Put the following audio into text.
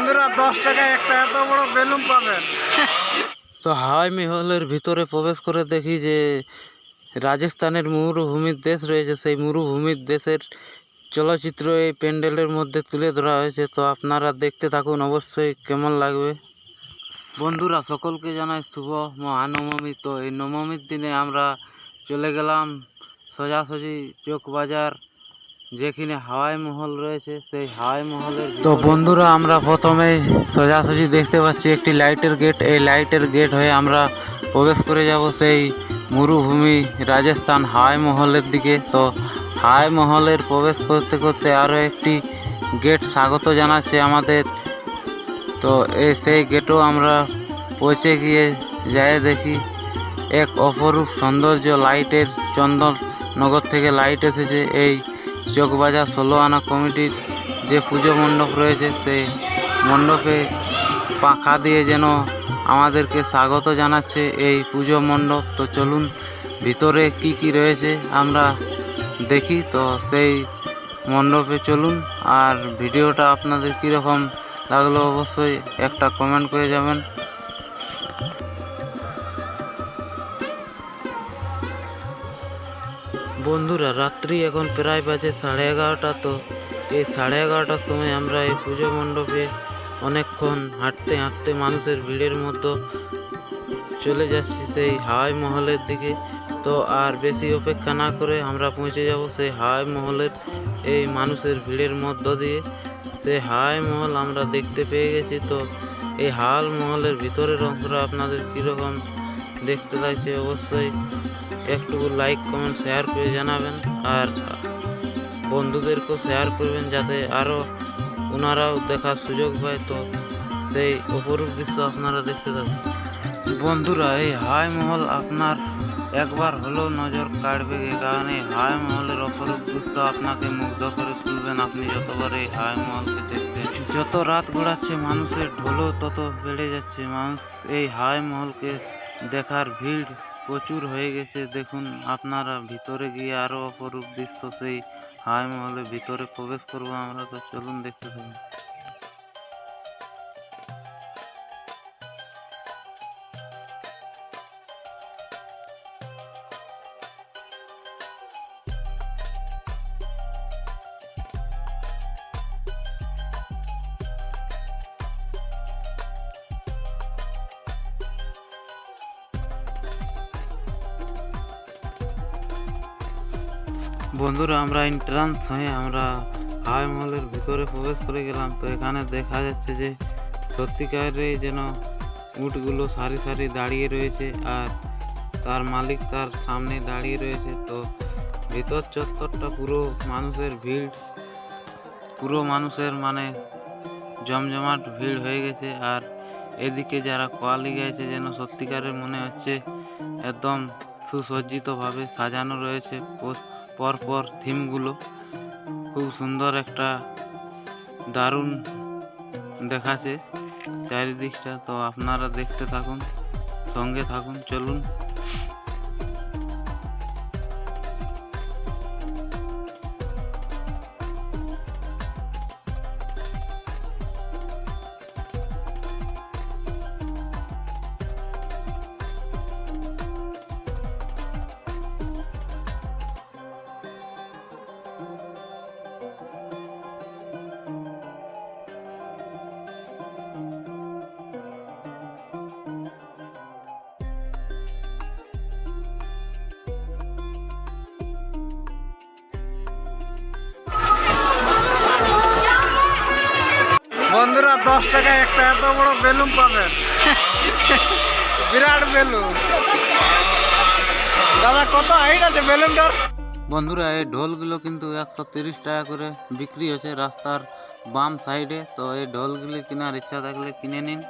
বন্ধুরা, দশ টাকায় একটা এত বড় বেলুন পাবেন। তো হাওয়াই মহলের ভিতরে প্রবেশ করে দেখি যে রাজস্থানের মরুভূমির দেশ রয়েছে। সেই মরুভূমির দেশের চলচ্চিত্র এই প্যান্ডেলের মধ্যে তুলে ধরা হয়েছে। তো আপনারা দেখতে থাকুন, অবশ্যই কেমন লাগবে। বন্ধুরা, সকলকে জানাই শুভ মহানবমী। তো এই নবমীর দিনে আমরা চলে গেলাম সোজাসুজি চোক বাজার যেখানে হাওয়াই মহল রয়েছে, সেই হাওয়াই মহলের তো বন্ধুরা, আমরা প্রথমে সোজাসুজি দেখতে পাচ্ছি একটি লাইটের গেট। এই লাইটের গেট হয়ে আমরা প্রবেশ করে যাব সেই মরুভূমি রাজস্থান হাওয়াই মহলের দিকে। তো হাওয়াই মহলের প্রবেশ করতে করতে আরও একটি গেট স্বাগত জানাচ্ছে আমাদের। তো এই সেই গেটও আমরা পৌঁছে গিয়ে যাই দেখি। এক অপরূপ সৌন্দর্য, লাইটের চন্দননগর থেকে লাইট এসেছে। এই চকবাজার ষোলো আনা কমিটির যে পুজো মণ্ডপ রয়েছে, সেই মণ্ডপে পাখা দিয়ে যেন আমাদেরকে স্বাগত জানাচ্ছে এই পুজো মণ্ডপ। তো চলুন, ভিতরে কি কি রয়েছে আমরা দেখি। তো সেই মণ্ডপে চলুন, আর ভিডিওটা আপনাদের কীরকম লাগল অবশ্যই একটা কমেন্ট করে যাবেন। বন্ধুরা, রাত্রি এখন প্রায় বাজে সাড়ে এগারোটা, তো এই সাড়ে এগারোটার সময় আমরা এই পুজো মণ্ডপে অনেকক্ষণ হাঁটতে হাঁটতে মানুষের ভিড়ের মতো চলে যাচ্ছি সেই হাওয়াই মহলের দিকে। তো আর বেশি অপেক্ষা না করে আমরা পৌঁছে যাব সেই হাওয়াই মহলের এই মানুষের ভিড়ের মধ্য দিয়ে। সেই হাওয়াই মহল আমরা দেখতে পেয়ে গেছি, তো এই হাওয়াল মহলের ভিতরের অংশটা আপনাদের কীরকম দেখতে লাগছে অবশ্যই একটু লাইক কমেন্ট শেয়ার করে জানাবেন আর বন্ধুদেরকেও শেয়ার করবেন যাতে আরও ওনারাও দেখার সুযোগ পায়। তো সেই অপরূপ দৃশ্য আপনারা দেখতে থাকুন। বন্ধুরা, এই হাই মহল আপনার একবার হলেও নজর কাটবে এই কারণে হাই মহলের অপরূপ দৃশ্য আপনাকে মুগ্ধ করে তুলবেন। আপনি যতবার এই হাই মহলকে দেখবেন, যত রাত গড়াচ্ছে, মানুষের ঢোলও তত বেড়ে যাচ্ছে। মানুষ এই হাই মহলকে দেখার ভিড় প্রচুর হয়ে গেছে। দেখুন, আপনারা ভিতরে গিয়ে আরও অপরূপ দৃশ্য সেই হাই মহলের ভিতরে প্রবেশ করব আমরা, তো চলুন দেখতে থাকুন। বন্ধুরা, আমরা এন্ট্রান্স হয়ে আমরা হাওয়াই মহলের ভিতরে প্রবেশ করে গেলাম। তো এখানে দেখা যাচ্ছে যে সত্যিকারে যেন উটগুলো সারি সারি দাঁড়িয়ে রয়েছে আর তার মালিক তার সামনে দাঁড়িয়ে রয়েছে। তো ভিতর চত্বরটা পুরো মানুষের ভিড়, পুরো মানুষের মানে জমজমাট ভিড় হয়ে গেছে আর এদিকে যারা কোয়ালি গাইছে যেন সত্যিকারের মনে হচ্ছে একদম সুসজ্জিতভাবে সাজানো রয়েছে। পরপর থিমগুলো খুব সুন্দর একটা দারুণ দেখাচ্ছে চারিদিকটা। তো আপনারা দেখতে থাকুন, সঙ্গে থাকুন, চলুন। বন্ধুরা, দশ টাকায় একটা এত বড় বেলুন পাবেন। বিরাট বেলুন। দাদা, কত হাইট আছে বেলুনটার? বন্ধুরা, এই ঢোলগুলো কিন্তু একশো তিরিশ টাকা করে বিক্রি হচ্ছে রাস্তার বাম সাইডে তো এই ঢোলগুলি কেনার ইচ্ছা থাকলে কিনে নিন।